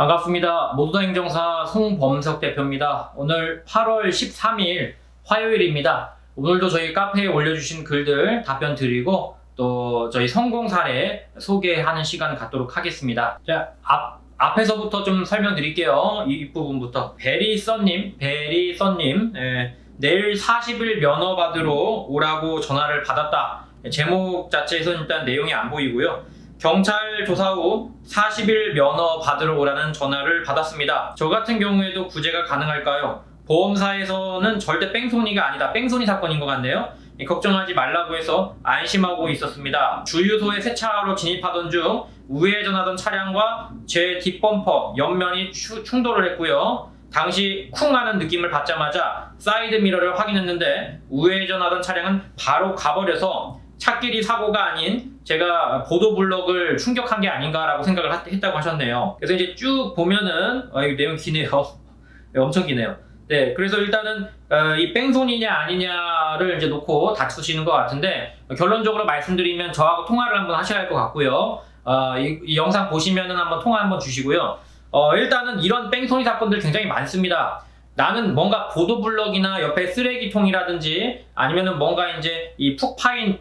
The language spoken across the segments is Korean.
반갑습니다. 모두다 행정사 송범석 대표입니다. 오늘 8월 13일 화요일입니다. 오늘도 저희 카페에 올려주신 글들 답변 드리고 또 저희 성공 사례 소개하는 시간 갖도록 하겠습니다. 자, 앞, 앞에서부터 좀 설명드릴게요. 이, 이 부분부터. 베리 써님, 베리 써님, 예, 내일 40일 면허 받으러 오라고 전화를 받았다. 제목 자체에서는 일단 내용이 안 보이고요. 경찰 조사 후 40일 면허 받으러 오라는 전화를 받았습니다. 저 같은 경우에도 구제가 가능할까요? 보험사에서는 절대 뺑소니가 아니다. 뺑소니 사건인 것 같네요. 예, 걱정하지 말라고 해서 안심하고 있었습니다. 주유소에 세차하러 진입하던 중 우회전하던 차량과 제 뒷범퍼 옆면이 추- 충돌을 했고요. 당시 쿵 하는 느낌을 받자마자 사이드 미러를 확인했는데 우회전하던 차량은 바로 가버려서 차끼리 사고가 아닌 제가 보도블럭을 충격한 게 아닌가라고 생각을 하- 했다고 하셨네요. 그래서 이제 쭉 보면은 아, 이 내용 기네요. 네, 엄청 기네요. 네, 그래서 일단은 어, 이 뺑소니냐 아니냐를 이제 놓고 다투시는 것 같은데 결론적으로 말씀드리면 저하고 통화를 한번 하셔야 할 것 같고요. 어, 이, 이 영상 보시면은 한번 통화 한번 주시고요. 어, 일단은 이런 뺑소니 사건들 굉장히 많습니다. 나는 뭔가 보도블럭이나 옆에 쓰레기통이라든지 아니면은 뭔가 이제 이 푹 파인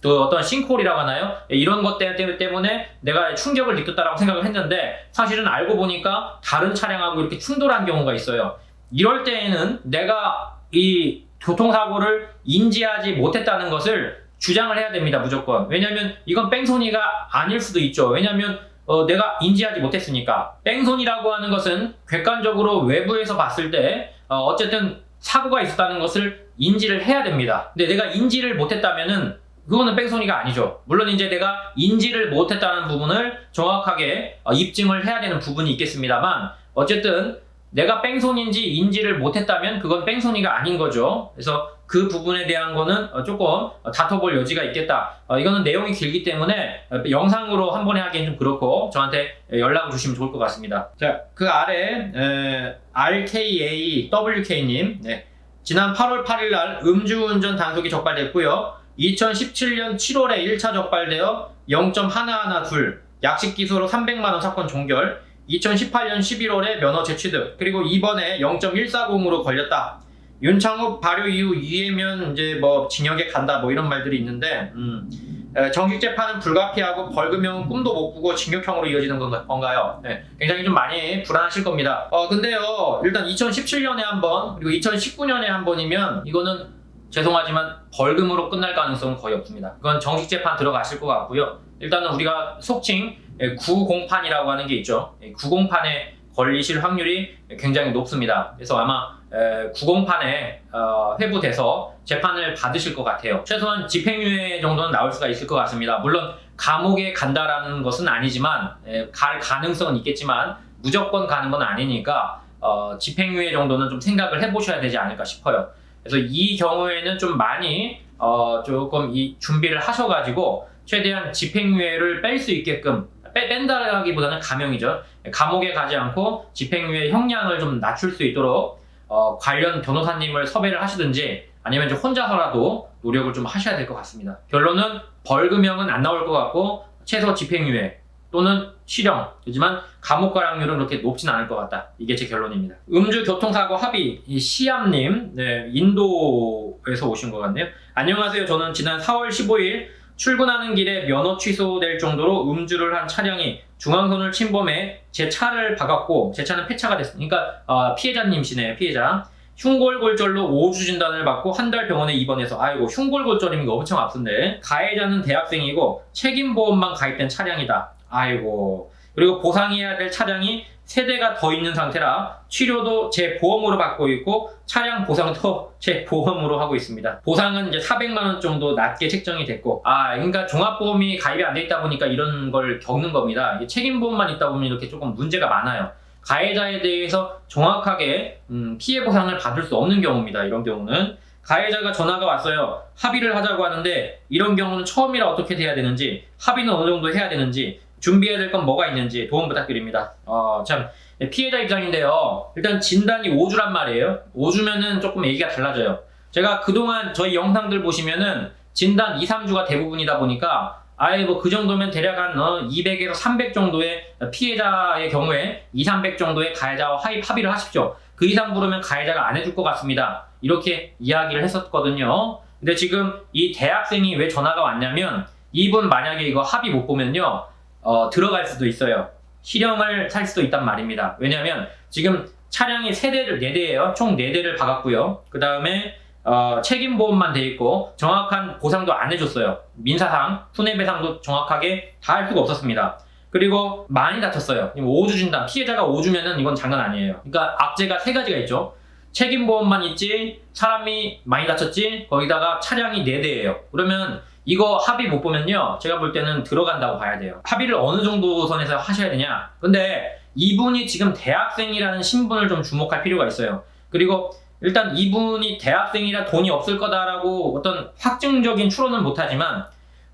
또 어떤 싱크홀이라고 하나요? 이런 것 때- 때문에 내가 충격을 느꼈다라고 생각을 했는데 사실은 알고 보니까 다른 차량하고 이렇게 충돌한 경우가 있어요. 이럴 때에는 내가 이 교통사고를 인지하지 못했다는 것을 주장을 해야 됩니다, 무조건. 왜냐면 이건 뺑소니가 아닐 수도 있죠. 왜냐면 어, 내가 인지하지 못했으니까. 뺑소니라고 하는 것은 객관적으로 외부에서 봤을 때 어, 어쨌든 사고가 있었다는 것을 인지를 해야 됩니다. 근데 내가 인지를 못했다면은 그거는 뺑소니가 아니죠. 물론 이제 내가 인지를 못했다는 부분을 정확하게 어, 입증을 해야 되는 부분이 있겠습니다만 어쨌든 내가 뺑소니인지 인지를 못했다면 그건 뺑소니가 아닌 거죠. 그래서 그 부분에 대한 거는 어, 조금 어, 다퉈볼 여지가 있겠다. 어, 이거는 내용이 길기 때문에 어, 영상으로 한 번에 하기엔 좀 그렇고 저한테 연락을 주시면 좋을 것 같습니다. 자, 그 아래 에, RKAWK님 네. 지난 8월 8일 날 음주운전 단속이 적발됐고요. 2017년 7월에 1차 적발되어 0.112 약식 기소로 300만 원 사건 종결. 2018년 11월에 면허 재취득. 그리고 이번에 0.140으로 걸렸다. 윤창호 발효 이후 유예면 이제 뭐 징역에 간다 뭐 이런 말들이 있는데 음, 에, 정식 재판은 불가피하고 벌금형은 꿈도 못 꾸고 징역형으로 이어지는 건가- 건가요? 네, 굉장히 좀 많이 불안하실 겁니다. 어 근데요 일단 2017년에 한 번 그리고 2019년에 한 번이면 이거는 죄송하지만 벌금으로 끝날 가능성은 거의 없습니다. 이건 정식 재판 들어가실 것 같고요. 일단은 우리가 속칭 예, 9공판이라고 하는 게 있죠. 9공판에 걸리실 확률이 굉장히 높습니다. 그래서 아마 9공판에 어, 회부돼서 재판을 받으실 것 같아요. 최소한 집행유예 정도는 나올 수가 있을 것 같습니다. 물론 감옥에 간다라는 것은 아니지만 예, 갈 가능성은 있겠지만 무조건 가는 건 아니니까 어, 집행유예 정도는 좀 생각을 해보셔야 되지 않을까 싶어요. 그래서 이 경우에는 좀 많이 어, 조금 이 준비를 하셔가지고 최대한 집행유예를 뺄 수 있게끔 빼, 뺀다라기보다는 감형이죠. 감옥에 가지 않고 집행유예 형량을 좀 낮출 수 있도록 어, 관련 변호사님을 섭외를 하시든지 아니면 이제 혼자서라도 노력을 좀 하셔야 될 것 같습니다. 결론은 벌금형은 안 나올 것 같고 최소 집행유예 또는 실형 하지만 감옥 가량률은 그렇게 높진 않을 것 같다. 이게 제 결론입니다. 음주 교통사고 합의 이 시암님 네, 인도에서 오신 것 같네요. 안녕하세요. 저는 지난 4월 15일 출근하는 길에 면허 취소될 정도로 음주를 한 차량이 중앙선을 침범해 제 차를 박았고 제 차는 폐차가 됐습니다. 그러니까 어, 피해자님이시네요. 피해자. 흉골골절로 5주 진단을 받고 한 달 병원에 입원해서 아이고 흉골골절이면 엄청 아픈데 가해자는 대학생이고 책임보험만 가입된 차량이다. 아이고 그리고 보상해야 될 차량이 세 대가 더 있는 상태라 치료도 제 보험으로 받고 있고 차량 보상도 제 보험으로 하고 있습니다. 보상은 이제 400만 원 정도 낮게 책정이 됐고 아 그러니까 종합보험이 가입이 안 돼 있다 보니까 이런 걸 겪는 겁니다. 책임보험만 있다 보면 이렇게 조금 문제가 많아요. 가해자에 대해서 정확하게 음, 피해 보상을 받을 수 없는 경우입니다. 이런 경우는 가해자가 전화가 왔어요. 합의를 하자고 하는데 이런 경우는 처음이라 어떻게 돼야 되는지 합의는 어느 정도 해야 되는지 준비해야 될 건 뭐가 있는지 도움 부탁드립니다. 어, 참 네, 피해자 입장인데요. 일단 진단이 5주란 말이에요. 5주면은 조금 얘기가 달라져요. 제가 그동안 저희 영상들 보시면은 진단 2, 3주가 대부분이다 보니까 아예 뭐 그 정도면 대략 한 어, 200에서 300 정도의 피해자의 경우에 2, 300 정도의 가해자와 합의, 합의를 하십시오. 그 이상 부르면 가해자가 안 해줄 것 같습니다. 이렇게 이야기를 했었거든요. 근데 지금 이 대학생이 왜 전화가 왔냐면 이분 만약에 이거 합의 못 보면요 어, 들어갈 수도 있어요. 실형을 살 수도 있단 말입니다. 왜냐면 지금 차량이 세대를네대예요총 네대를 박았고요. 그 다음에 어, 책임보험만 돼 있고 정확한 보상도 안 해줬어요. 민사상, 손해배상도 정확하게 다 할 수가 없었습니다. 그리고 많이 다쳤어요. 5주 준다. 피해자가 5주면은 이건 장난 아니에요. 그러니까 악재가 세 가지가 있죠. 책임보험만 있지, 사람이 많이 다쳤지, 거기다가 차량이 4대예요. 그러면 이거 합의 못 보면요. 제가 볼 때는 들어간다고 봐야 돼요. 합의를 어느 정도 선에서 하셔야 되냐. 근데 이분이 지금 대학생이라는 신분을 좀 주목할 필요가 있어요. 그리고 일단 이분이 대학생이라 돈이 없을 거다라고 어떤 확증적인 추론은 못하지만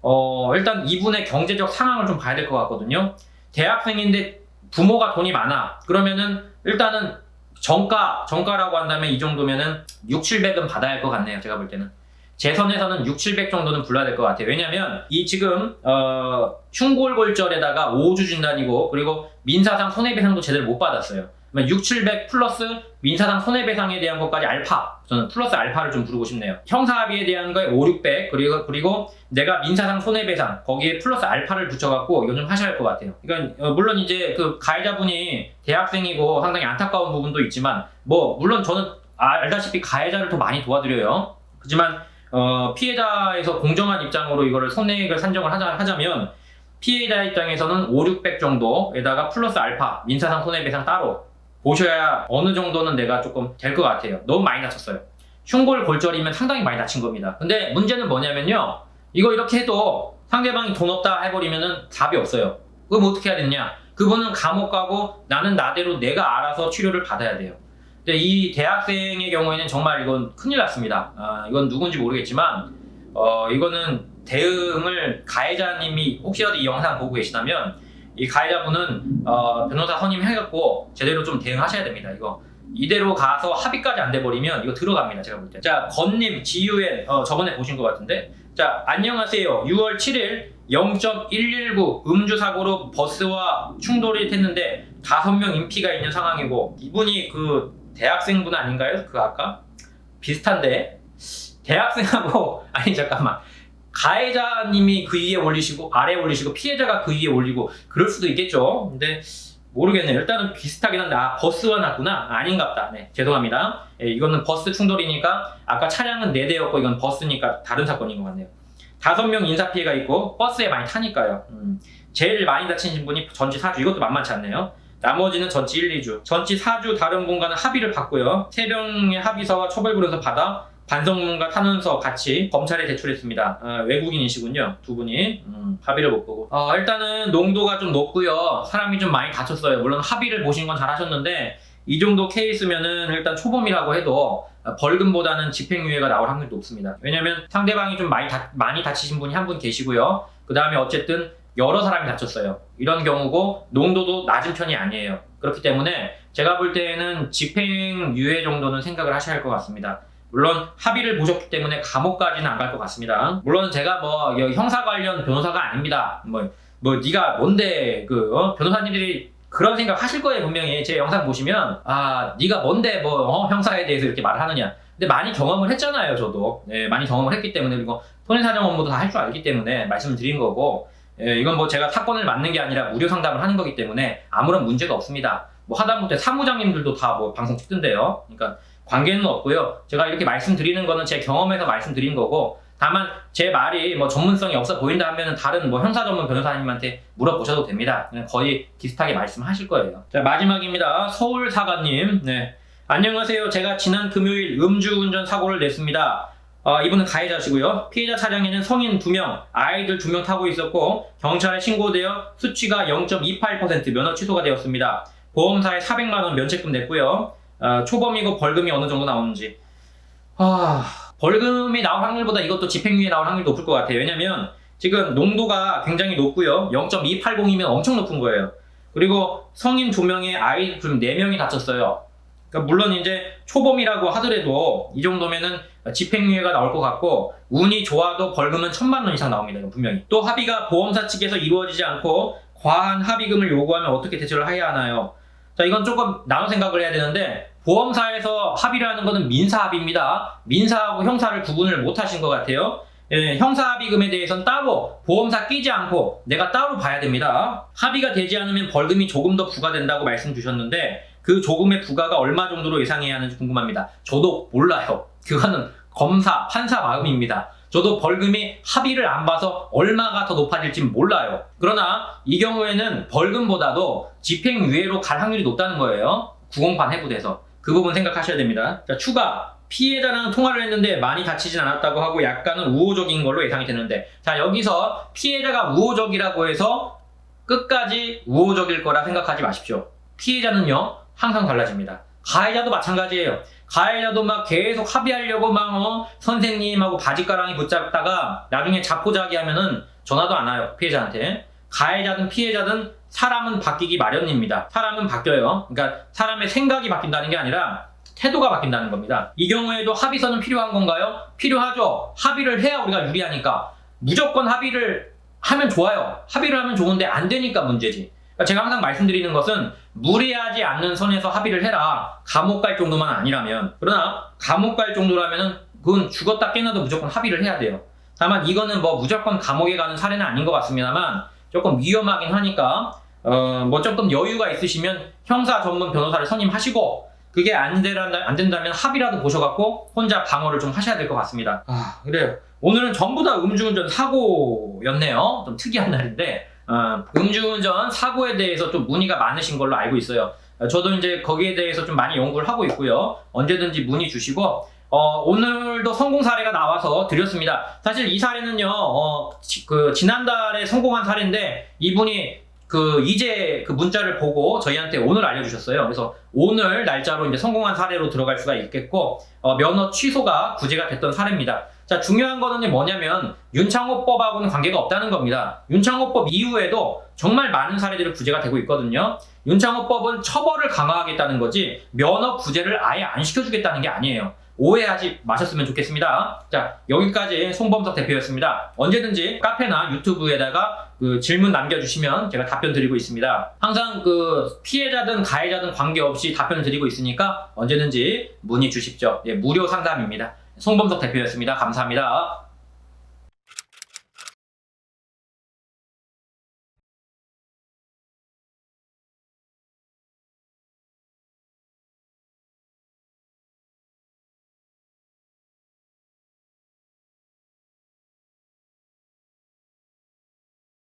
어 일단 이분의 경제적 상황을 좀 봐야 될 것 같거든요. 대학생인데 부모가 돈이 많아. 그러면은 일단은 정가 정가라고 한다면 이 정도면은 6, 700은 받아야 할 것 같네요. 제가 볼 때는. 제 선에서는 6, 700 정도는 불러야 될 것 같아요. 왜냐면 이 지금 어 흉골골절에다가 5주 준단이고 그리고 민사상 손해배상도 제대로 못 받았어요. 그러면 6, 700 플러스 민사상 손해배상에 대한 것까지 알파 저는 플러스 알파를 좀 부르고 싶네요. 형사합의에 대한 거에 5, 600 그리고 그리고 내가 민사상 손해배상 거기에 플러스 알파를 붙여갖고 이거 좀 하셔야 할 것 같아요. 그러니까 어, 물론 이제 그 가해자분이 대학생이고 상당히 안타까운 부분도 있지만 뭐 물론 저는 아- 알다시피 가해자를 더 많이 도와드려요. 하지만 어, 피해자에서 공정한 입장으로 이거를 손해액을 산정을 하자, 하자 면 피해자 입장에서는 5, 600 정도에다가 플러스 알파 민사상 손해배상 따로 보셔야 어느 정도는 내가 조금 될 것 같아요. 너무 많이 다쳤어요. 흉골 골절이면 상당히 많이 다친 겁니다. 근데 문제는 뭐냐면요. 이거 이렇게 해도 상대방이 돈 없다 해버리면은 답이 없어요. 그럼 어떻게 해야 되냐? 그분은 감옥 가고 나는 나대로 내가 알아서 치료를 받아야 돼요. 근데 이 대학생의 경우에는 정말 이건 큰일 났습니다. 아, 이건 누군지 모르겠지만, 어, 이거는 대응을 가해자님이 혹시라도 이 영상 보고 계시다면, 이 가해자분은, 어, 변호사 선임해갖고 제대로 좀 대응하셔야 됩니다. 이거. 이대로 가서 합의까지 안 돼버리면 이거 들어갑니다. 제가 볼 때. 자, 건님, GUN, 어, 저번에 보신 것 같은데. 자, 안녕하세요. 6월 7일 0.119 음주 사고로 버스와 충돌이 했는데 다섯 명 인피가 있는 상황이고 이분이 그 대학생분 아닌가요? 그 아까 비슷한데 대학생하고 아니 잠깐만 가해자님이 그 위에 올리시고 아래 올리시고 피해자가 그 위에 올리고 그럴 수도 있겠죠. 근데 모르겠네요. 일단은 비슷하긴 한데 아 버스와 났구나 아닌갑다. 네 죄송합니다. 예, 이거는 버스 충돌이니까 아까 차량은 4 대였고 이건 버스니까 다른 사건인 것 같네요. 다섯 명 인사 피해가 있고 버스에 많이 타니까요. 음, 제일 많이 다친 분이 전치 4주 이것도 만만치 않네요. 나머지는 전치 1, 2주. 전치 4주 다른 분과는 합의를 받고요. 세 명의 합의서와 처벌부에서 받아 반성문과 탄원서 같이 검찰에 제출했습니다. 어, 외국인이시군요. 두 분이 음, 합의를 못 보고. 어, 일단은 농도가 좀 높고요. 사람이 좀 많이 다쳤어요. 물론 합의를 보신 건 잘하셨는데 이 정도 케이스면은 일단 초범이라고 해도 어, 벌금보다는 집행유예가 나올 확률이 높습니다. 왜냐면 상대방이 좀 많이, 다, 많이 다치신 분이 한 분 계시고요. 그 다음에 어쨌든 여러 사람이 다쳤어요. 이런 경우고 농도도 낮은 편이 아니에요. 그렇기 때문에 제가 볼 때는 집행유예 정도는 생각을 하셔야 할 것 같습니다. 물론 합의를 보셨기 때문에 감옥까지는 안 갈 것 같습니다. 물론 제가 뭐 여- 형사 관련 변호사가 아닙니다. 뭐, 뭐 네가 뭔데 그 어? 변호사님들이 그런 생각 하실 거예요 분명히 제 영상 보시면 아 네가 뭔데 뭐 어, 형사에 대해서 이렇게 말을 하느냐. 근데 많이 경험을 했잖아요 저도 네, 많이 경험을 했기 때문에 그리고 손해사정 업무도 다 할 줄 알기 때문에 말씀을 드린 거고 예, 이건 뭐 제가 사건을 맡는 게 아니라 무료 상담을 하는 거기 때문에 아무런 문제가 없습니다. 뭐 하다못해 사무장님들도 다 뭐 방송 찍던데요. 그러니까 관계는 없고요. 제가 이렇게 말씀드리는 거는 제 경험에서 말씀드린 거고 다만 제 말이 뭐 전문성이 없어 보인다 하면은 다른 뭐 형사 전문 변호사님한테 물어보셔도 됩니다. 그냥 거의 비슷하게 말씀하실 거예요. 자 마지막입니다. 서울 사관님. 네. 안녕하세요. 제가 지난 금요일 음주운전 사고를 냈습니다. 어, 이분은 가해자시고요. 피해자 차량에는 성인 2명, 아이들 2명 타고 있었고 경찰에 신고되어 수치가 0.28% 면허 취소가 되었습니다. 보험사에 400만 원 면책금 냈고요. 어, 초범이고 벌금이 어느 정도 나오는지. 아, 벌금이 나올 확률보다 이것도 집행유예 나올 확률이 높을 것 같아요. 왜냐면 지금 농도가 굉장히 높고요. 0.280이면 엄청 높은 거예요. 그리고 성인 2명에 아이 지금 4명이 다쳤어요. 그러니까 물론 이제 초범이라고 하더라도 이 정도면은 집행유예가 나올 것 같고 운이 좋아도 벌금은 천만 원 이상 나옵니다. 분명히. 또 합의가 보험사 측에서 이루어지지 않고 과한 합의금을 요구하면 어떻게 대처를 해야 하나요? 자, 이건 조금 나눠 생각을 해야 되는데 보험사에서 합의를 하는 것은 민사 합의입니다. 민사하고 형사를 구분을 못 하신 것 같아요. 예, 형사 합의금에 대해서는 따로 보험사 끼지 않고 내가 따로 봐야 됩니다. 합의가 되지 않으면 벌금이 조금 더 부과된다고 말씀 주셨는데 그 조금의 부과가 얼마 정도로 예상해야 하는지 궁금합니다. 저도 몰라요. 그거는 검사, 판사 마음입니다. 저도 벌금이 합의를 안 봐서 얼마가 더 높아질지 몰라요. 그러나 이 경우에는 벌금보다도 집행유예로 갈 확률이 높다는 거예요. 구공판 해부돼서. 그 부분 생각하셔야 됩니다. 자, 추가. 피해자랑 통화를 했는데 많이 다치진 않았다고 하고 약간은 우호적인 걸로 예상이 되는데 자 여기서 피해자가 우호적이라고 해서 끝까지 우호적일 거라 생각하지 마십시오. 피해자는요 항상 달라집니다. 가해자도 마찬가지예요. 가해자도 막 계속 합의하려고 막 어, 선생님하고 바지가랑이 붙잡다가 나중에 자포자기 하면은 전화도 안 와요 피해자한테. 가해자든 피해자든 사람은 바뀌기 마련입니다. 사람은 바뀌어요. 그러니까 사람의 생각이 바뀐다는 게 아니라 태도가 바뀐다는 겁니다. 이 경우에도 합의서는 필요한 건가요? 필요하죠. 합의를 해야 우리가 유리하니까. 무조건 합의를 하면 좋아요. 합의를 하면 좋은데 안 되니까 문제지. 그러니까 제가 항상 말씀드리는 것은 무리하지 않는 선에서 합의를 해라. 감옥 갈 정도만 아니라면. 그러나 감옥 갈 정도라면은 그건 죽었다 깨어나도 무조건 합의를 해야 돼요. 다만 이거는 뭐 무조건 감옥에 가는 사례는 아닌 것 같습니다만 조금 위험하긴 하니까 어, 뭐 조금 여유가 있으시면 형사 전문 변호사를 선임하시고 그게 안, 되라, 안 된다면 합의라도 보셔갖고 혼자 방어를 좀 하셔야 될 것 같습니다. 아, 그래요. 오늘은 전부 다 음주운전 사고였네요. 좀 특이한 날인데, 어, 음주운전 사고에 대해서 좀 문의가 많으신 걸로 알고 있어요. 어, 저도 이제 거기에 대해서 좀 많이 연구를 하고 있고요. 언제든지 문의 주시고, 어, 오늘도 성공 사례가 나와서 드렸습니다. 사실 이 사례는요, 어, 지, 그, 지난달에 성공한 사례인데, 이분이 그 이제 그 문자를 보고 저희한테 오늘 알려주셨어요. 그래서 오늘 날짜로 이제 성공한 사례로 들어갈 수가 있겠고 어, 면허 취소가 구제가 됐던 사례입니다. 자 중요한 거는 뭐냐면 윤창호법하고는 관계가 없다는 겁니다. 윤창호법 이후에도 정말 많은 사례들이 구제가 되고 있거든요. 윤창호법은 처벌을 강화하겠다는 거지 면허 구제를 아예 안 시켜주겠다는 게 아니에요. 오해하지 마셨으면 좋겠습니다. 자, 여기까지 송범석 대표였습니다. 언제든지 카페나 유튜브에다가 그 질문 남겨주시면 제가 답변 드리고 있습니다. 항상 그 피해자든 가해자든 관계없이 답변 드리고 있으니까 언제든지 문의 주십시오. 예, 무료 상담입니다. 송범석 대표였습니다. 감사합니다.